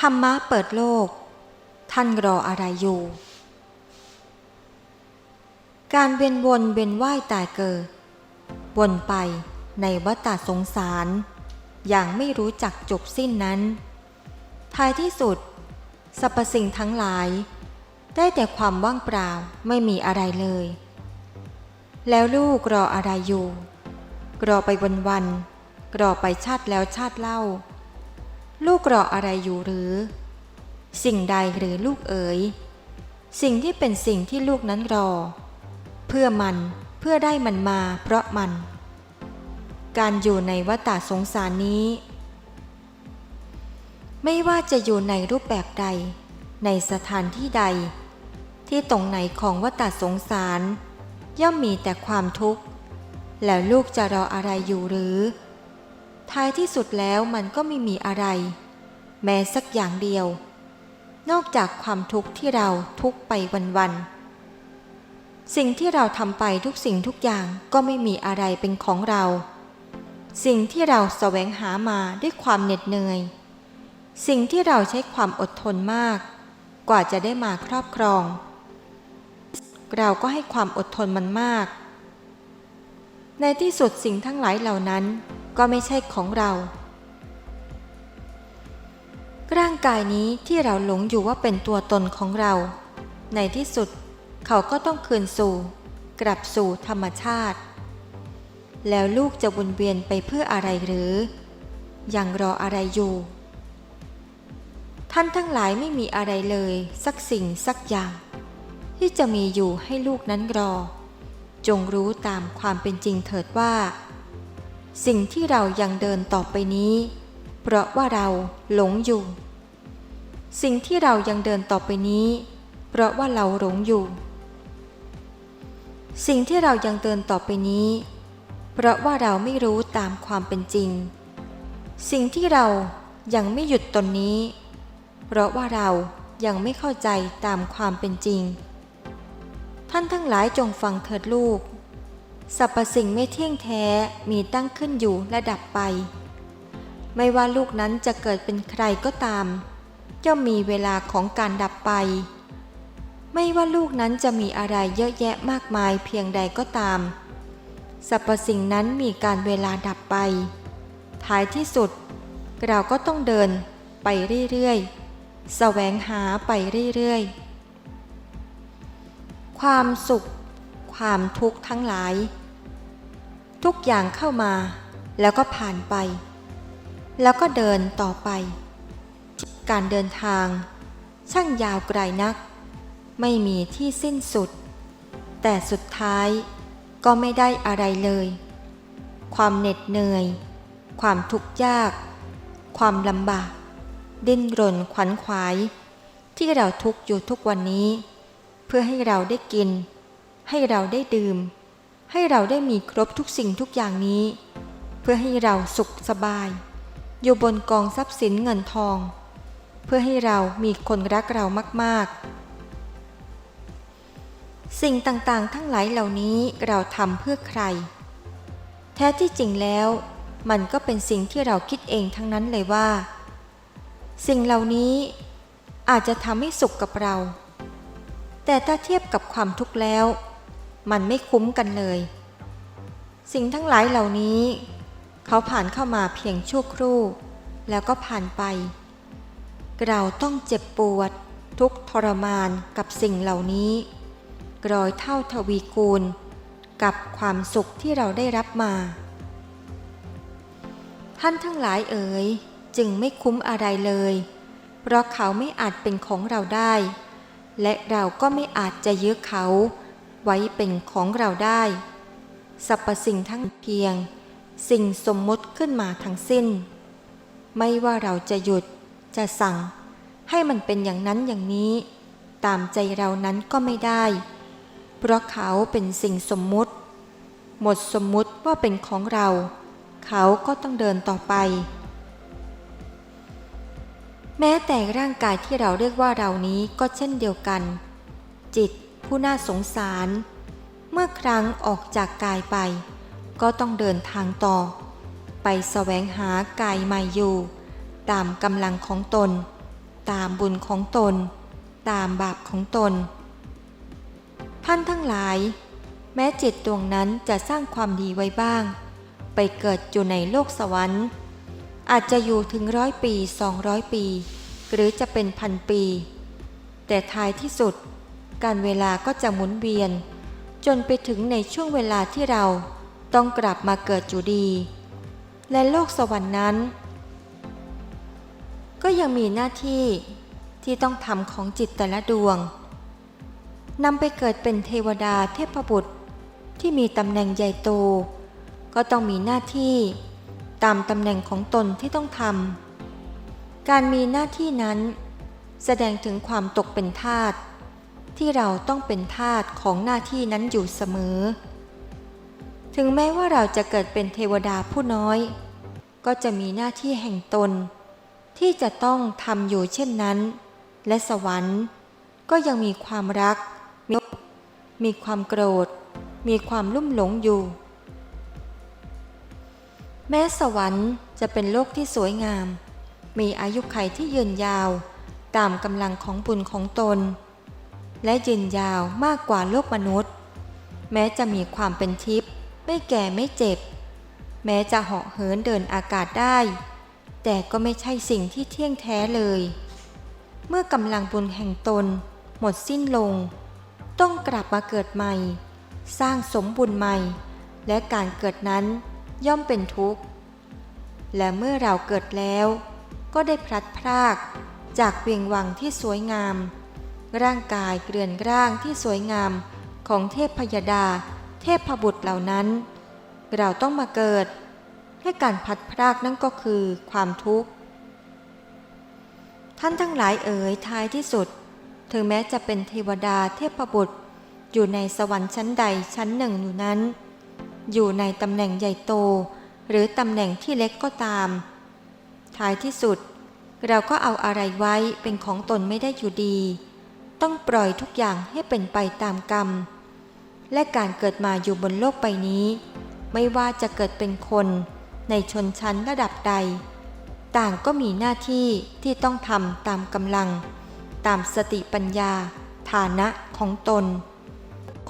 ธรรมะเปิดโลก ท่านรออะไรอยู่ การเวียนวนเวียนว่ายตายเกิด วนไปในวัฏสงสาร อย่างไม่รู้จักจบสิ้นนั้น ท้ายที่สุดสรรพสิ่งทั้งหลาย ได้แต่ความว่างเปล่าไม่มีอะไรเลย แล้วลูกรออะไรอยู่ รอไปวันวันรอไปชาติแล้วชาติเล่า ลูกรออะไรอยู่หรือ สิ่งใดหรือลูกเอ๋ย สิ่งที่เป็นสิ่งที่ลูกนั้นรอ เพื่อมันเพื่อได้มันมาเพราะมัน การอยู่ในวัฏสงสารนี้ ไม่ว่าจะอยู่ในรูปแบบใด ในสถานที่ใด ที่ตรงไหนของวัฏสงสาร ย่อมมีแต่ความทุกข์ แล้วลูกจะรออะไรอยู่หรือ ท้ายที่สุดแล้วมันก็ไม่มีอะไร แม้สักอย่างเดียว นอกจากความทุกข์ที่เราทุกไปวันๆ สิ่งที่เราทำไปทุกสิ่งทุกอย่างก็ไม่มีอะไรเป็นของเรา สิ่งที่เราแสวงหามาด้วยความเหน็ดเหนื่อย สิ่งที่เราใช้ความอดทนมาก กว่าจะได้มาครอบครอง เราก็ให้ความอดทนมันมาก ในที่สุดสิ่งทั้งหลายเหล่านั้น ก็ไม่ใช่ของเรา ร่างกายนี้ที่เราหลงอยู่ว่าเป็นตัวตนของเรา ในที่สุดเขาก็ต้องคืนสู่ กลับสู่ธรรมชาติ แล้วลูกจะวนเวียนไปเพื่ออะไรหรือ ยังรออะไรอยู่ ท่านทั้งหลายไม่มีอะไรเลย สักสิ่งสักอย่าง ที่จะมีอยู่ให้ลูกนั้นรอ จงรู้ตามความเป็นจริงเถิดว่า สิ่งที่เรายังเดินต่อไปนี้ เพราะว่าเราหลงอยู่ สิ่งที่เรายังเดินต่อไปนี้ เพราะว่าเราหลงอยู่ สิ่งที่เรายังเดินต่อไปนี้ เพราะว่าเราไม่รู้ตามความเป็นจริง สิ่งที่เรายังไม่หยุดตนนี้ เพราะว่าเรายังไม่เข้าใจตามความเป็นจริง ท่านทั้งหลายจงฟังเถิดลูก สรรพสิ่งไม่เที่ยงแท้มีตั้งขึ้นอยู่และดับไป ไม่ว่าลูกนั้นจะเกิดเป็นใครก็ตามย่อมมีเวลาของการดับไป ไม่ว่าลูกนั้นจะมีอะไรเยอะแยะมากมายเพียงใดก็ตามสรรพสิ่งนั้นมีการเวลาดับไป ท้ายที่สุด เราก็ต้องเดินไปเรื่อยๆ แสวงหาไปเรื่อยๆ ความสุข ความทุกข์ทั้งหลาย ทุกอย่างเข้ามา แล้วก็ผ่านไป แล้วก็เดินต่อไป การเดินทาง ช่างยาวไกลนัก ไม่มีที่สิ้นสุด แต่สุดท้ายก็ไม่ได้อะไรเลย ความเหน็ดเหนื่อย ความทุกข์ยาก ความลำบาก ดิ้นรนขวัญขวาย ที่เราทุกข์อยู่ทุกวันนี้ เพื่อให้เราได้กิน ให้เราได้ดื่ม ให้เราได้มีครบทุกสิ่งทุกอย่างนี้ เพื่อให้เราสุขสบาย อยู่บนกองทรัพย์สินเงินทอง เพื่อให้เรามีคนรักเรามาก ๆ สิ่งต่างๆ ทั้งหลายเหล่านี้เราทำเพื่อใคร แท้ที่จริงแล้ว มันก็เป็นสิ่งที่เราคิดเองทั้งนั้นเลยว่า สิ่งเหล่านี้อาจจะทำให้สุขกับเรา แต่ถ้าเทียบกับความทุกข์แล้ว มันไม่คุ้มกันเลย สิ่งทั้งหลายเหล่านี้ เขาผ่านเข้ามาเพียงชั่วครู่ แล้วก็ผ่านไป เราต้องเจ็บปวด ทุกทรมานกับสิ่งเหล่านี้รอยเท่าทวีคูณ กับความสุขที่เราได้รับมา ท่านทั้งหลายเอ๋ยจึงไม่คุ้มอะไรเลย เพราะเขาไม่อาจเป็นของเราได้ และเราก็ไม่อาจจะยึดเขา ไว้เป็นของเราได้สรรพสิ่งทั้งเพียง สิ่งสมมุติขึ้นมาทั้งสิ้น ไม่ว่าเราจะหยุดจะสั่ง ให้มันเป็นอย่างนั้นอย่างนี้ ตามใจเรานั้นก็ไม่ได้ เพราะเขาเป็นสิ่งสมมุติ หมดสมมุติว่าเป็นของเรา เขาก็ต้องเดินต่อไป แม้แต่ร่างกายที่เราเรียกว่าเรานี้ก็เช่นเดียวกัน จิต ผู้น่าสงสาร เมื่อครั้งออกจากกายไป ก็ต้องเดินทางต่อ ไปแสวงหากายใหม่อยู่ ตามกำลังของตน ตามบุญของตน ตามบาปของตน ท่านทั้งหลาย แม้จิตดวงนั้นจะสร้างความดีไว้บ้าง ไปเกิดอยู่ในโลกสวรรค์ อาจจะอยู่ถึงร้อยปีสองร้อยปี หรือจะเป็นพันปี แต่ท้ายที่สุด การเวลาก็จะหมุนเวียน จนไปถึงในช่วงเวลาที่เราต้องกลับมาเกิดอยู่ดี และโลกสวรรค์นั้น ก็ยังมีหน้าที่ที่ต้องทำของจิตแต่ละดวงนำไปเกิดเป็นเทวดาเทพบุตรที่มีตำแหน่งใหญ่โต ก็ต้องมีหน้าที่ตามตำแหน่งของตนที่ต้องทำการมีหน้าที่นั้น แสดงถึงความตกเป็นทาส ที่เราต้องเป็นทาสของหน้าที่นั้นอยู่เสมอ ถึงแม้ว่าเราจะเกิดเป็นเทวดาผู้น้อย ก็จะมีหน้าที่แห่งตน ที่จะต้องทำอยู่เช่นนั้น และสวรรค์ ก็ยังมีความรัก มีมีความโกรธ มีความลุ่มหลงอยู่ แม้สวรรค์จะเป็นโลกที่สวยงาม มีอายุขัยที่ยืนยาว ตามกำลังของบุญของตน และยืนยาวมากกว่าโลกมนุษย์ แม้จะมีความเป็นทิพย์ไม่แก่ไม่เจ็บ แม้จะเหาะเหินเดินอากาศได้ แต่ก็ไม่ใช่สิ่งที่เที่ยงแท้เลย เมื่อกำลังบุญแห่งตนหมดสิ้นลง ต้องกลับมาเกิดใหม่ สร้างสมบุญใหม่ และการเกิดนั้นย่อมเป็นทุกข์ และเมื่อเราเกิดแล้ว ก็ได้พลัดพรากจากเวียงวังที่สวยงาม ร่างกายเกลื่อนร่างที่สวยงามของเทพพยดา เทพพบุตรเหล่านั้น เราต้องมาเกิดและการพัดพรากนั่นก็คือความทุกข์ ท่านทั้งหลายเอ๋ยท้ายที่สุด ถึงแม้จะเป็นเทวดาเทพบุตร อยู่ในสวรรค์ชั้นใดชั้นหนึ่งอยู่นั้น อยู่ในตำแหน่งใหญ่โต หรือตำแหน่งที่เล็กก็ตาม ท้ายที่สุด เราก็เอาอะไรไว้เป็นของตนไม่ได้อยู่ดี ต้องปล่อยทุกอย่างให้เป็นไปตามกรรม และการเกิดมาอยู่บนโลกใบนี้ ไม่ว่าจะเกิดเป็นคนในชนชั้นระดับใด ต่างก็มีหน้าที่ที่ต้องทำตามกำลัง ตามสติปัญญา ฐานะของตน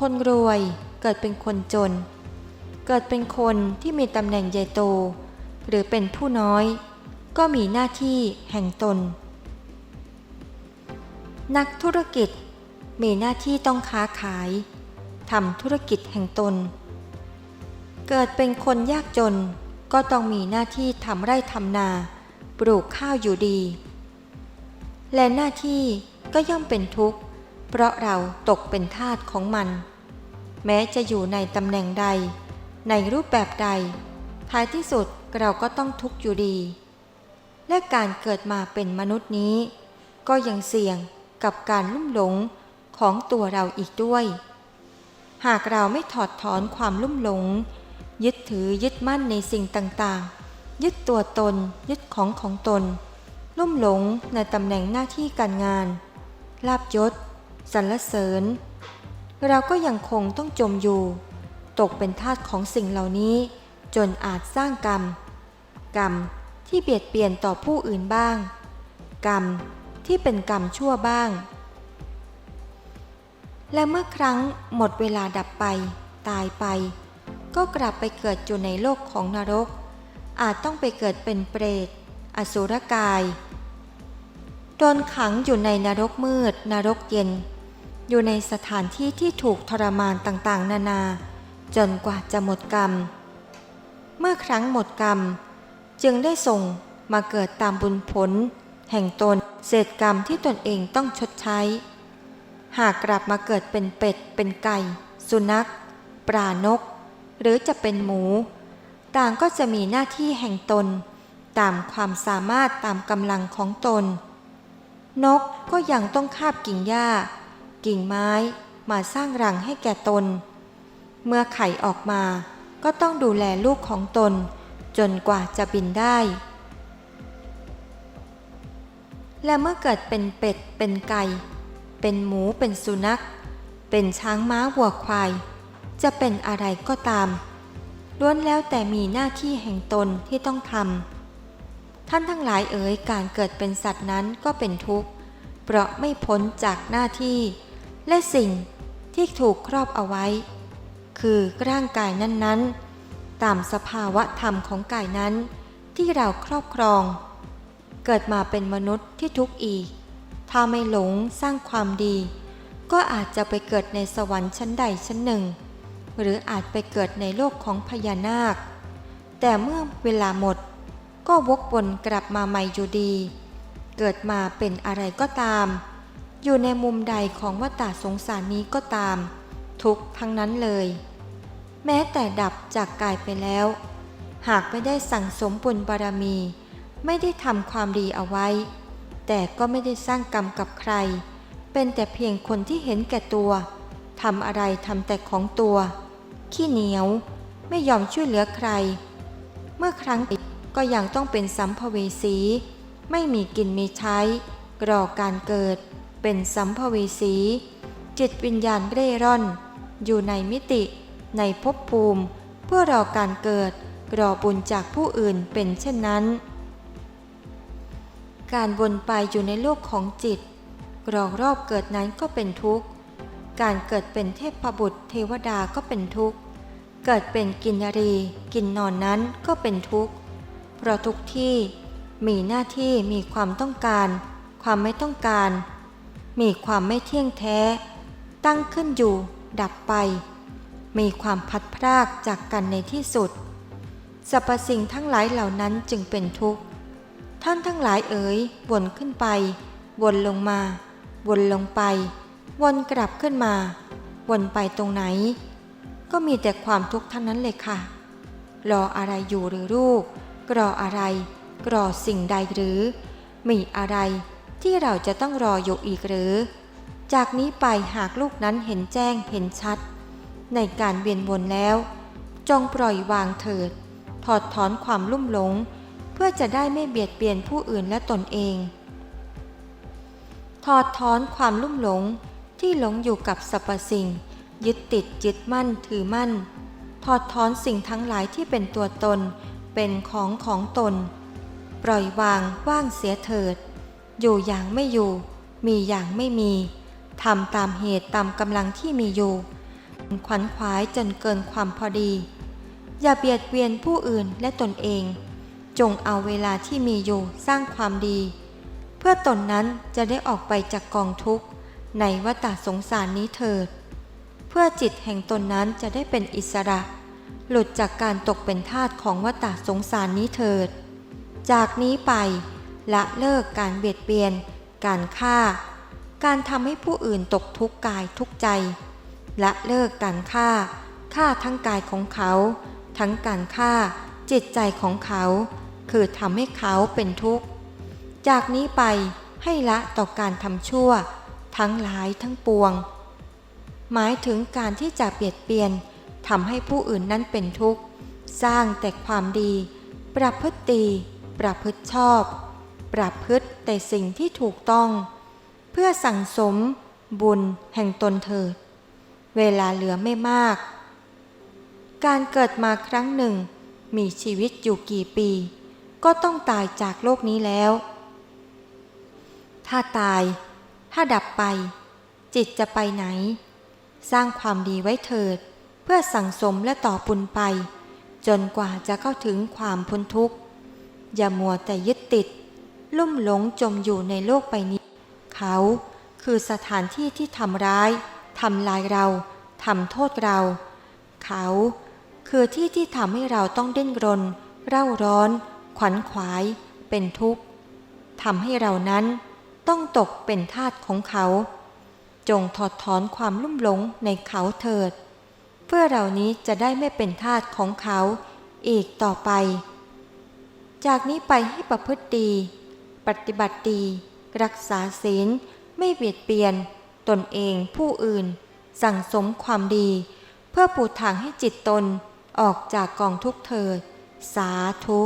คนรวยเกิดเป็นคนจน เกิดเป็นคนที่มีตำแหน่งใหญ่โต หรือเป็นผู้น้อย ก็มีหน้าที่แห่งตน นักธุรกิจมีหน้าที่ต้องค้าขายทำธุรกิจแห่งตน เกิดเป็นคนยากจนก็ต้องมีหน้าที่ทำไร่ทำนา ปลูกข้าวอยู่ดี และหน้าที่ก็ย่อมเป็นทุกข์ เพราะเราตกเป็นทาสของมัน แม้จะอยู่ในตำแหน่งใด ในรูปแบบใด ท้ายที่สุดเราก็ต้องทุกข์อยู่ดี และการเกิดมาเป็นมนุษย์นี้ ก็ยังเสี่ยง กับการลุ่มหลงของตัวเราอีกด้วย หากเราไม่ถอดถอนความลุ่มหลง ยึดถือยึดมั่นในสิ่งต่างๆ ยึดตัวตน ยึดของของตน ลุ่มหลงในตำแหน่งหน้าที่การงาน ลาบยศสรรเสริญ เราก็ยังคงต้องจมอยู่ ตกเป็นทาสของสิ่งเหล่านี้ จนอาจสร้างกรรม กรรมที่เบียดเบียนต่อผู้อื่นบ้าง กรรม ที่เป็นกรรมชั่วบ้าง และเมื่อครั้งหมดเวลาดับไป ตายไป ก็กลับไปเกิดอยู่ในโลกของนรก อาจต้องไปเกิดเป็นเปรต อสุรกาย โดนขังอยู่ในนรกมืด นรกเย็น อยู่ในสถานที่ที่ถูกทรมานต่างๆ นานา จนกว่าจะหมดกรรม เมื่อครั้งหมดกรรม จึงได้ส่งมาเกิดตามบุญผลแห่งตน เศษกรรมที่ตนเองต้องชดใช้ หากกลับมาเกิดเป็นเป็ด เป็นไก่ สุนัข ปลานก หรือจะเป็นหมู ต่างก็จะมีหน้าที่แห่งตน ตามความสามารถตามกำลังของตน นกก็ยังต้องคาบกิ่งหญ้า กิ่งไม้มาสร้างรังให้แก่ตน เมื่อไข่ออกมาก็ต้องดูแลลูกของตน จนกว่าจะบินได้ และเมื่อเกิดเป็นเป็ด เป็นไก่ เป็นหมู เป็นสุนัข เป็นช้างม้าวัวควาย จะเป็นอะไรก็ตาม ล้วนแล้วแต่มีหน้าที่แห่งตนที่ต้องทำ ท่านทั้งหลายเอ๋ยการเกิดเป็นสัตว์นั้นก็เป็นทุกข์ เพราะไม่พ้นจากหน้าที่ และสิ่งที่ถูกครอบเอาไว้ คือร่างกายนั้นๆ ตามสภาวะธรรมของกายนั้นที่เราครอบครอง เกิดมาเป็นมนุษย์ที่ทุกข์อีก ถ้าไม่หลงสร้างความดี ก็อาจจะไปเกิดในสวรรค์ชั้นใดชั้นหนึ่ง หรืออาจไปเกิดในโลกของพญานาค แต่เมื่อเวลาหมด ก็วกวนกลับมาใหม่อยู่ดี เกิดมาเป็นอะไรก็ตาม อยู่ในมุมใดของวัฏสงสารนี้ก็ตาม ทุกข์ทั้งนั้นเลย แม้แต่ดับจากกายไปแล้ว หากไม่ได้สั่งสมบุญบารมี ไม่ได้ทำความดีเอาไว้ แต่ก็ไม่ได้สร้างกรรมกับใคร เป็นแต่เพียงคนที่เห็นแก่ตัวทำอะไรทำแต่ของตัว ขี้เหนียวไม่ยอมช่วยเหลือใคร เมื่อครั้งติดก็ยังต้องเป็นสัมภเวสี ไม่มีกินมีใช้ รอการเกิด เป็นสัมภเวสี จิตวิญญาณเร่ร่อน อยู่ในมิติ ในภพภูมิ เพื่อรอการเกิด รอบุญจากผู้อื่นเป็นเช่นนั้น การวนไปอยู่ในโลกของจิตรอรอบเกิดนั้นก็เป็นทุกข์ การเกิดเป็นเทพบุตรเทวดาก็เป็นทุกข์ เกิดเป็นกินนรี กินนอนนั้นก็เป็นทุกข์ เพราะทุกที่มีหน้าที่มีความต้องการ ความไม่ต้องการ มีความไม่เที่ยงแท้ ตั้งขึ้นอยู่ ดับไป มีความพัดพรากจากกันในที่สุดสรรพสิ่งทั้งหลายเหล่านั้นจึงเป็นทุกข์ ท่านทั้งหลายเอ๋ยวนขึ้นไป วนลงมา วนลงไป วนกลับขึ้นมา วนไปตรงไหน ก็มีแต่ความทุกข์ทั้งนั้นเลยค่ะ รออะไรอยู่หรือลูกรออะไรรอสิ่งใดหรือ มีอะไรที่เราจะต้องรออยู่อีกหรือ จากนี้ไปหากลูกนั้นเห็นแจ้งเห็นชัด ในการเวียนวนแล้ว จงปล่อยวางเถิด ถอดถอนความลุ่มหลง พื่อจะได้ไม่เบียดเบียนผู้อื่นและตนเอง ถอดถอนความลุ่มหลงที่หลงอยู่กับสรรพสิ่ง ยึดติดยึดมั่นถือมั่น ถอดถอนสิ่งทั้งหลายที่เป็นตัวตน เป็นของของตน ปล่อยวางว่างเสียเถิด อยู่อย่างไม่อยู่ มีอย่างไม่มีทำตามเหตุตามกำลังที่มีอยู่ ขวัญขวายจนเกินความพอดี อย่าเบียดเบียนผู้อื่นและตนเอง จงเอาเวลาที่มีอยู่สร้างความดี เพื่อตนนั้นจะได้ออกไปจากกองทุกข์ ในวัฏสงสารนี้เถิด เพื่อจิตแห่งตนนั้นจะได้เป็นอิสระ หลุดจากการตกเป็นทาสของวัฏสงสารนี้เถิด จากนี้ไป ละเลิกการเบียดเบียน การฆ่า การทำให้ผู้อื่นตกทุกข์กายทุกใจ ละเลิกการฆ่าฆ่าทั้งกายของเขา ทั้งการฆ่าจิตใจของเขา คือทำให้เขาเป็นทุกข์ จากนี้ไปให้ละต่อการทำชั่ว ทั้งหลายทั้งปวง หมายถึงการที่จะเบียดเบียนทำให้ผู้อื่นนั้นเป็นทุกข์ สร้างแต่ความดี ประพฤติ ประพฤติชอบ ประพฤติแต่สิ่งที่ถูกต้อง เพื่อสั่งสม บุญแห่งตนเถิด เวลาเหลือไม่มาก การเกิดมาครั้งหนึ่ง มีชีวิตอยู่กี่ปี ก็ต้องตายจากโลกนี้แล้ว ถ้าตาย ถ้าดับไป จิตจะไปไหน สร้างความดีไว้เถิด เพื่อสั่งสมและต่อปุญไป จนกว่าจะเข้าถึงความพ้นทุกข์ อย่ามัวแต่ยึดติด ลุ่มหลงจมอยู่ในโลกใบนี้ เขาคือสถานที่ที่ทำร้ายทำลายเราทำโทษเรา เขา คือที่ที่ทำให้เราต้องเด้นรน เร่าร้อน ขวัญขวายเป็นทุกข์ทำให้เรานั้นต้องตกเป็นทาสของเขา จงถอดถอนความลุ่มหลงในเขาเถิด เพื่อเรานี้จะได้ไม่เป็นทาสของเขาอีกต่อไป จากนี้ไปให้ประพฤติดี ปฏิบัติดี รักษาศีลไม่เบียดเบียน ตนเองผู้อื่น สั่งสมความดี เพื่อปูทางให้จิตตนออกจากกองทุกข์เถิด สาธุ